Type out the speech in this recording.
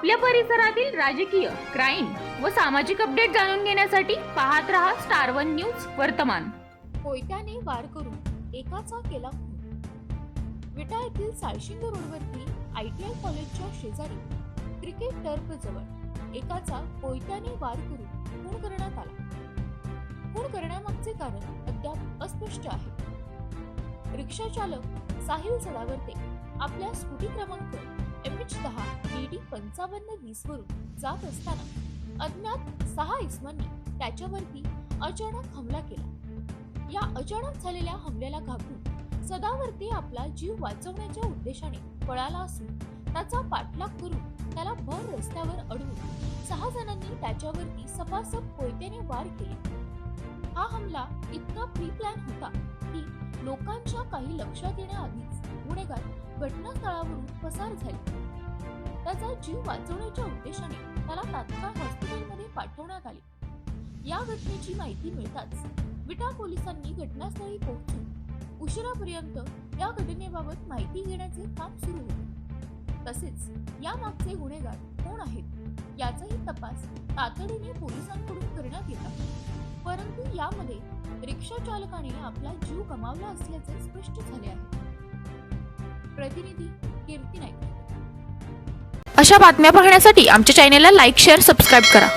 आपल्या परिसरातील राजकीय क्राईम व सामाजिक अपडेट जाणून घेण्यासाठी पाहत रहा स्टार वन न्यूज वर्तमान. कोयत्याने वार करून एकाचा केला खून. विटा येथील साळशिंग रोडवरती आय टी आय कॉलेजच्या शेजारी क्रिकेट टर्फ जवळ एकाचा कोयत्याने वार करून खून करण्यात आला. खून करण्यामागचे कारण अद्याप अस्पष्ट आहे. रिक्षा चालक साहिल सदावर्ते आपल्या स्कूटी क्रमांक एम एच दहा डी डी पंचावन्न वीस वरून जात असताना अज्ञात सहा इसमांनी त्याच्यावरती अचानक हमला केला. या अचानक झालेल्या हमल्याला घाबरून सदावरती आपला जीव वाचवण्याच्या उद्देशाने पळाला असून त्याचा पाठलाग करून त्याला भर रस्त्यावर अडवून सहा जणांनी त्याच्यावरती सपासप कोयत्याने वार केले. हा हमला इतका प्री प्लॅन होता की लोकांच्या काही लक्षात येण्याआधीच गुन्हेगार घटनास्थळावरून पसार झाले. त्याचा जीव वाचवण्याच्या उद्देशाने त्याला तात्काळ हॉस्पिटलमध्ये पाठवण्यात आले. या घटनेची माहिती मिळताच विटा पोलिसांनी घटनास्थळी पोहोचून उशिरापर्यंत या घटनेबाबत माहिती घेण्याचे काम सुरू होते. तसेच या मागचे गुन्हेगार कोण आहेत याचाही तपास तातडीने पोलिसांकडून करण्यात येत आहे. परंतु यामध्ये रिक्षा चालकाने आपला जीव गमावला असल्याचे स्पष्ट झाले आहे. प्रतिनिधी कीर्ती नाईक. अशा बातम्या पाहण्यासाठी आमच्या चॅनेलला लाईक शेअर सबस्क्राईब करा.